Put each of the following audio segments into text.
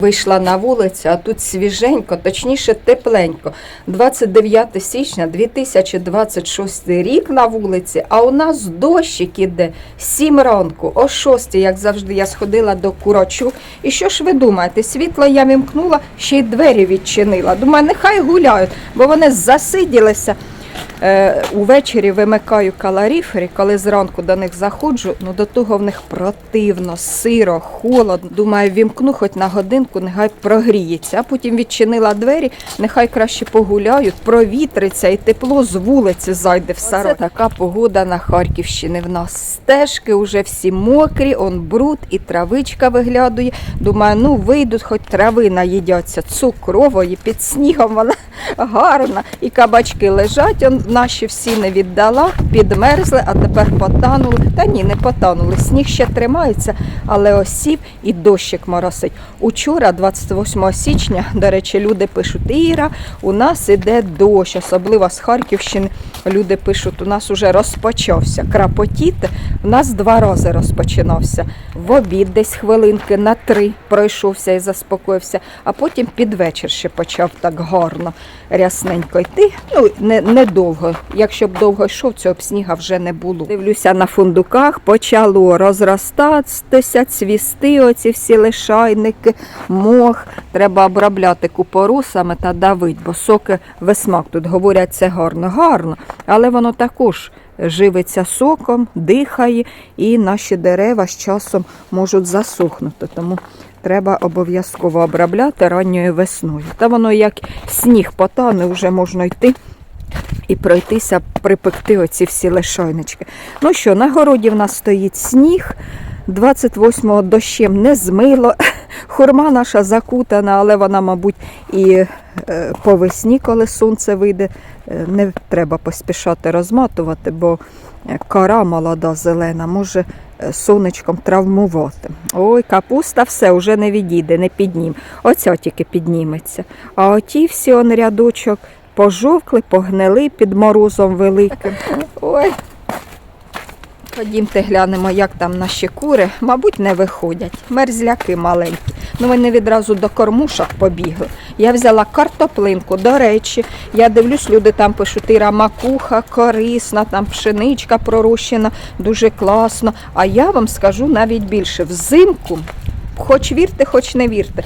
Вийшла на вулицю, а тут свіженько, точніше тепленько. 29 січня 2026 рік на вулиці, а у нас дощик іде 7 ранку, о 6, як завжди, я сходила до курочок. І що ж ви думаєте? Світло я вімкнула, ще й двері відчинила. Думаю, нехай гуляють, бо вони засиділися. Е, увечері вимикаю калоріфери, коли зранку до них заходжу, ну до того в них противно, сиро, холодно. Думаю, вімкну хоч на годинку, нехай прогріється. А потім відчинила двері, нехай краще погуляють, провітриться і тепло з вулиці зайде в. Це така погода на Харківщині в нас. Стежки вже всі мокрі, он бруд і травичка виглядує. Думаю, ну вийдуть, хоч трави наїдяться цукрової, під снігом вона гарна. І кабачки лежать, он наші всі не віддала, підмерзли, а тепер потанули. Та ні, не потанули. Сніг ще тримається, але осів і дощик моросить. Учора, 28 січня, до речі, люди пишуть, Іра, у нас іде дощ, особливо з Харківщини. Люди пишуть, у нас уже розпочався крапотіти. У нас два рази розпочинався. В обід десь хвилинки на три пройшовся і заспокоївся, а потім під вечір ще почав так гарно, рясненько йти. Ну, не, не довго. Якщо б довго йшов, цього б сніга вже не було. Дивлюся на фундуках, почало розростатися, цвісти, оці всі лишайники, мох. Треба обробляти купорусами та давить, бо соки весмак. Тут говорять, це гарно, гарно, але воно також живиться соком, дихає, і наші дерева з часом можуть засохнути. Тому треба обов'язково обробляти ранньою весною. Та воно як сніг потане, вже можна йти і пройтися, припекти оці всі лишайнички. Ну що, на городі в нас стоїть сніг. 28-го дощем не змило. Хурма наша закутана, але вона, мабуть, і е, по весні, коли сонце вийде, е, не треба поспішати розматувати, бо е, кора молода зелена може сонечком травмувати. Ой, капуста все вже не відійде, не піднім. Оця тільки підніметься. А оті всі он рядочок пожовкли, погнили під морозом великим. Ой. Ходімте глянемо, як там наші кури. Мабуть, не виходять. Мерзляки маленькі. Ну, вони відразу до кормушок побігли. Я взяла картоплинку. До речі, я дивлюсь, люди там пишуть, Іра макуха, корисна, там пшеничка пророщена, дуже класно. А я вам скажу навіть більше. Взимку, хоч вірте, хоч не вірте,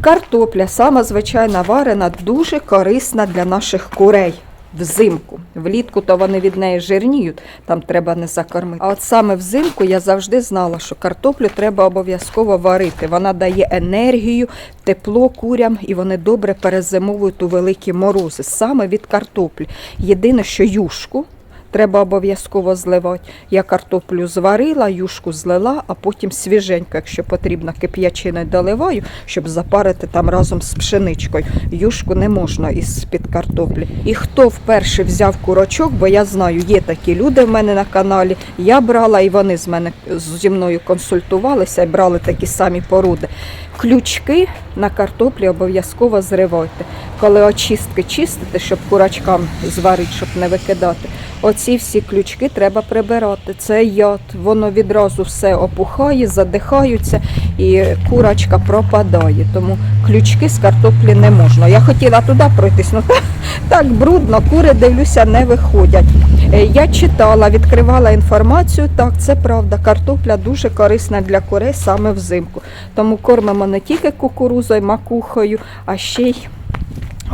картопля, сама звичайна варена, дуже корисна для наших курей. Взимку. Влітку то вони від неї жирніють, там треба не закормити. А от саме взимку я завжди знала, що картоплю треба обов'язково варити. Вона дає енергію, тепло курям, і вони добре перезимовують у великі морози. Саме від картоплі. Єдине, що юшку. Треба обов'язково зливати. Я картоплю зварила, юшку злила, а потім свіженько, якщо потрібно, кип'ячиною доливаю, щоб запарити там разом з пшеничкою. Юшку не можна із під картоплі. І хто вперше взяв курочок, бо я знаю, є такі люди в мене на каналі. Я брала, і вони з мене зі мною консультувалися і брали такі самі породи. Ключки на картоплі обов'язково зривайте. Коли очистки чистите, щоб курочкам зварити, щоб не викидати. Оці всі ключки треба прибирати. Це яд, воно відразу все опухає, задихаються і курочка пропадає. Тому ключки з картоплі не можна. Я хотіла туди пройтись, ну так, так брудно, кури, дивлюся, не виходять. Е, Я читала, відкривала інформацію. Так, це правда. Картопля дуже корисна для курей саме взимку. Тому кормимо не тільки кукурузою, макухою, а ще й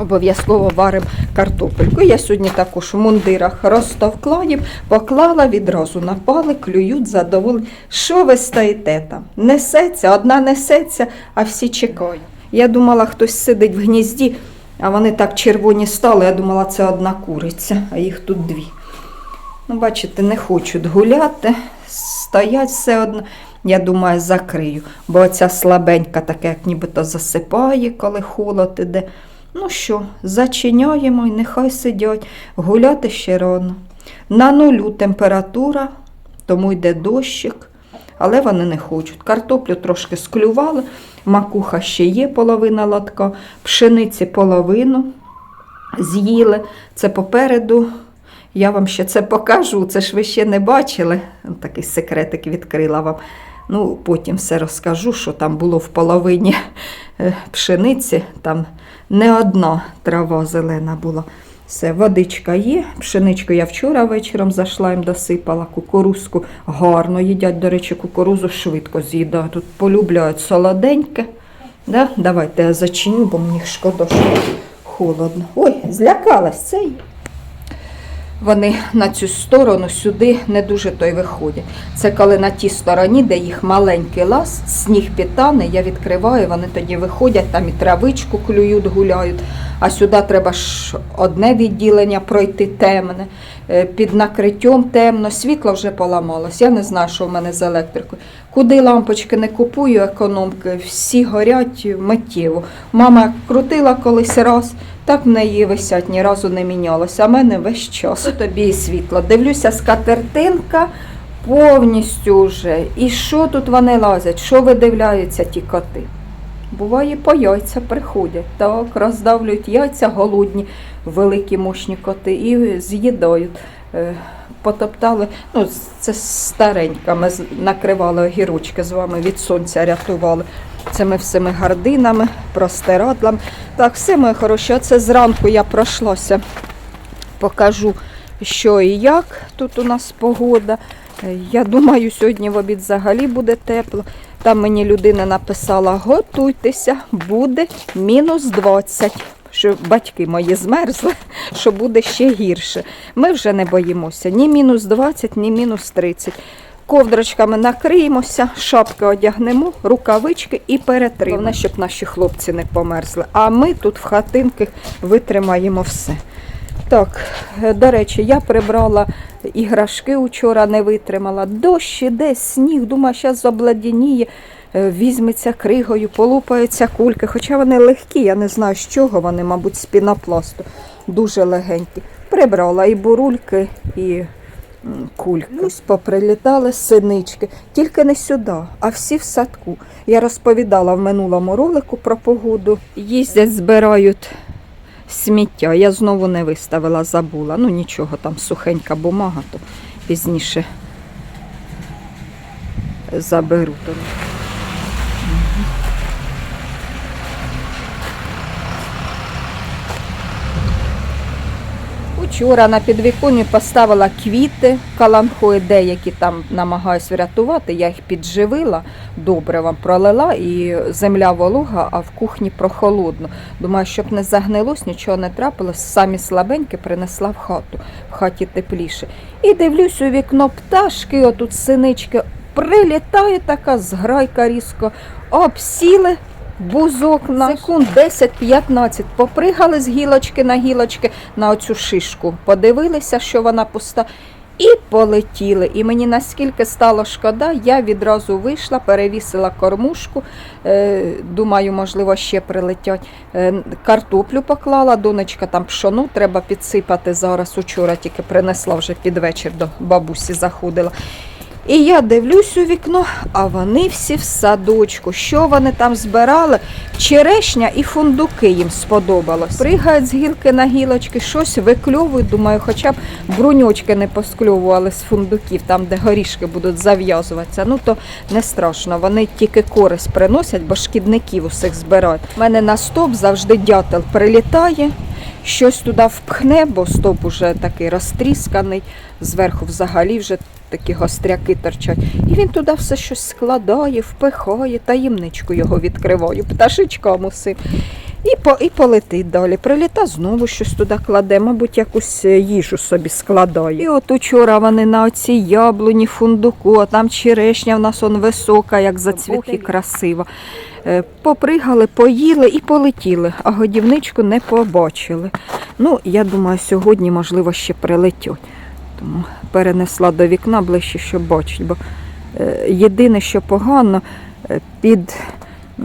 Обов'язково варимо картопельку. Я сьогодні також в мундирах розтовкла їм, поклала відразу напали, клюють, задоволені. Що ви стоїте там? Несеться, одна несеться, а всі чекають. Я думала, хтось сидить в гнізді, а вони так червоні стали. Я думала, це одна куриця, а їх тут дві. Ну, бачите, не хочуть гуляти, стоять все одно. Я думаю, закрию, бо оця слабенька, таке, як нібито засипає, коли холод іде. Ну що, зачиняємо і нехай сидять, гуляти ще рано. На нулю температура, тому йде дощик, але вони не хочуть. Картоплю трошки склювали, макуха ще є половина лотка, пшениці половину з'їли. Це попереду. Я вам ще це покажу, це ж ви ще не бачили. Такий секретик відкрила вам. Ну, потім все розкажу, що там було в половині е, пшениці, там не одна трава зелена була. Все, водичка є. Пшеничку я вчора вечором зайшла їм досипала, кукурузку гарно їдять. До речі, кукурузу швидко з'їдають. Тут полюбляють солоденьке. Да? Давайте я зачиню, бо мені шкода, що холодно. Ой, злякалась цей. Вони на цю сторону сюди не дуже то й виходять. Це коли на тій стороні, де їх маленький лаз, сніг підтане, я відкриваю, вони тоді виходять, там і травичку клюють, гуляють. А сюди треба ж одне відділення пройти темне, е, під накриттям темно, світло вже поламалось. Я не знаю, що в мене з електрикою. Куди лампочки не купую, економки, всі горять миттєво. Мама крутила колись раз, так в неї висять, ні разу не мінялося, а мене весь час. Тобі світло. Дивлюся, скатертинка повністю вже. І що тут вони лазять? Що видивляються ті коти? Буває, по яйця приходять, так, роздавлюють яйця голодні, великі мощні коти, і з'їдають. Потоптали, ну, це старенька, ми накривали огірочки з вами, від сонця рятували цими всіми гардинами, простирадлами. Так, все моє хороше, це зранку я пройшлася, покажу, що і як тут у нас погода. Я думаю, сьогодні в обід взагалі буде тепло. Там мені людина написала: готуйтеся, буде мінус 20. Що батьки мої змерзли, що буде ще гірше. Ми вже не боїмося ні мінус 20, ні мінус 30. Ковдрочками накриємося, шапки одягнемо, рукавички і перетримаємо. Головне, щоб наші хлопці не померзли. А ми тут в хатинки витримаємо все. Так, е, до речі, я прибрала іграшки вчора, не витримала. Дощ іде, сніг, думаю, зараз обладініє, візьметься кригою, полупаються кульки. Хоча вони легкі, я не знаю з чого вони, мабуть, з пінопласту. Дуже легенькі. Прибрала і бурульки, і кульки. Ось поприлітали синички, тільки не сюди, а всі в садку. Я розповідала в минулому ролику про погоду. Їздять, збирають сміття. Я знову не виставила, забула. Ну нічого, там сухенька бумага, то пізніше заберу. Учора на підвіконні поставила квіти, каланхої деякі там намагаюсь врятувати. Я їх підживила, добре вам пролила і земля волога, а в кухні прохолодно. Думаю, щоб не загнилось, нічого не трапилось, самі слабенькі принесла в хату, в хаті тепліше. І дивлюсь у вікно пташки, отут синички, прилітає така зграйка різко, обсіли. Бузок на секунд 10-15 попригали з гілочки на гілочки на оцю шишку, подивилися, що вона пуста, і полетіли. І мені наскільки стало шкода, я відразу вийшла, перевісила кормушку. Е, думаю, можливо, ще прилетять. Е, картоплю поклала, донечка там пшону треба підсипати зараз. Учора тільки принесла вже під вечір до бабусі заходила. І я дивлюсь у вікно, а вони всі в садочку. Що вони там збирали? Черешня і фундуки їм сподобалось. Пригають з гілки на гілочки, щось викльовують. Думаю, хоча б бруньочки не поскльовували з фундуків, там, де горішки будуть зав'язуватися. Ну то не страшно. Вони тільки користь приносять, бо шкідників усіх збирають. У мене на стоп завжди дятел прилітає. Щось туди впхне, бо стоп уже такий розтрісканий, зверху взагалі вже такі гостряки торчать. І він туди все щось складає, впихає, таємничку його відкриваю, пташечкам усім. І, по, і полетить далі. Приліта знову щось туди кладе, мабуть, якусь е, їжу собі складає. І от учора вони на оцій яблуні, фундуку, а там черешня в нас он висока, як зацвіт і красива. Е, Попригали, поїли і полетіли, а годівничку не побачили. Ну, я думаю, сьогодні, можливо, ще прилетять. Тому перенесла до вікна ближче, щоб бачить. Бо е, єдине, що погано, е, під е,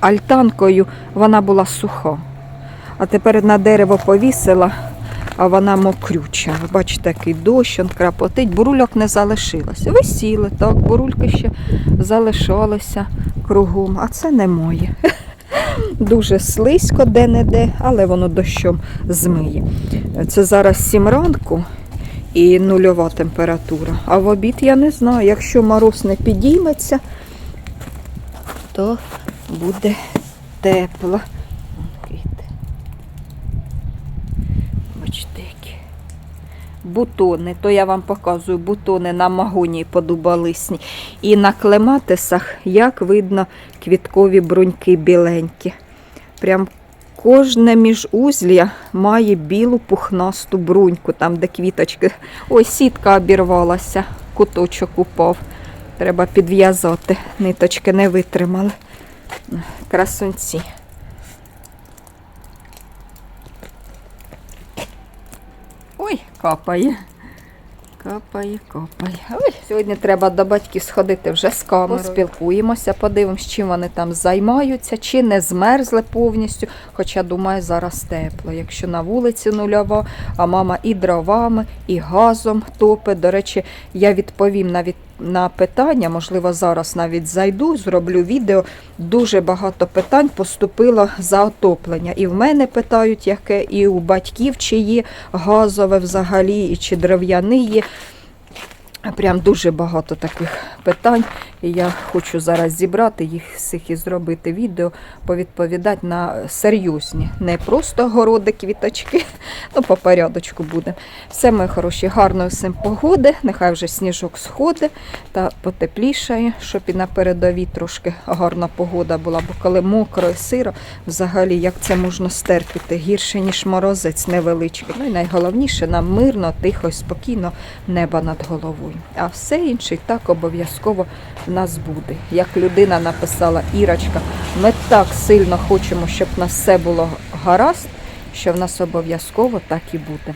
альтанкою вона була суха. А тепер на дерево повісила, а вона мокрюча. Бачите, який дощ, он крапотить, бурульок не залишилося. Висіли, так, бурульки ще залишалися кругом, а це не моє. Дуже слизько де-не-де, але воно дощом змиє. Це зараз 7 ранку, і нульова температура. А в обід я не знаю. Якщо мороз не підійметься, то буде тепло. Бачите, які. Бутони, то я вам показую бутони на магонії подубалисні. І на клематисах, як видно, квіткові бруньки біленькі. Прям кожне міжузля має білу пухнасту бруньку, там, де квіточки. Ой, сітка обірвалася, куточок упав. Треба підв'язати. Ниточки не витримали. Красунці. Ой, капає. Капає, капає. Ой, сьогодні треба до батьків сходити вже з камерою. Поспілкуємося, подивимось, чим вони там займаються, чи не змерзли повністю. Хоча, думаю, зараз тепло. Якщо на вулиці нульова, а мама і дровами, і газом топить. До речі, я відповім навіть на питання, можливо, зараз навіть зайду, зроблю відео. Дуже багато питань поступило за отоплення. І в мене питають, яке, і у батьків, чи є газове взагалі, і чи дерев'яне є. Прям дуже багато таких питань. І я хочу зараз зібрати їх всіх і зробити відео, повідповідати на серйозні. Не просто городи, квіточки, ну по порядочку буде. Все, мої хороші, гарної всім погоди. Нехай вже сніжок сходить та потеплішає, щоб і на передовій трошки гарна погода була. Бо коли мокро і сиро, взагалі як це можна стерпіти? Гірше, ніж морозець невеличкий. Ну і найголовніше нам мирно, тихо спокійно небо над головою. А все інше так обов'язково в нас буде. Як людина написала Ірочка, ми так сильно хочемо, щоб на все було гаразд, що в нас обов'язково так і буде.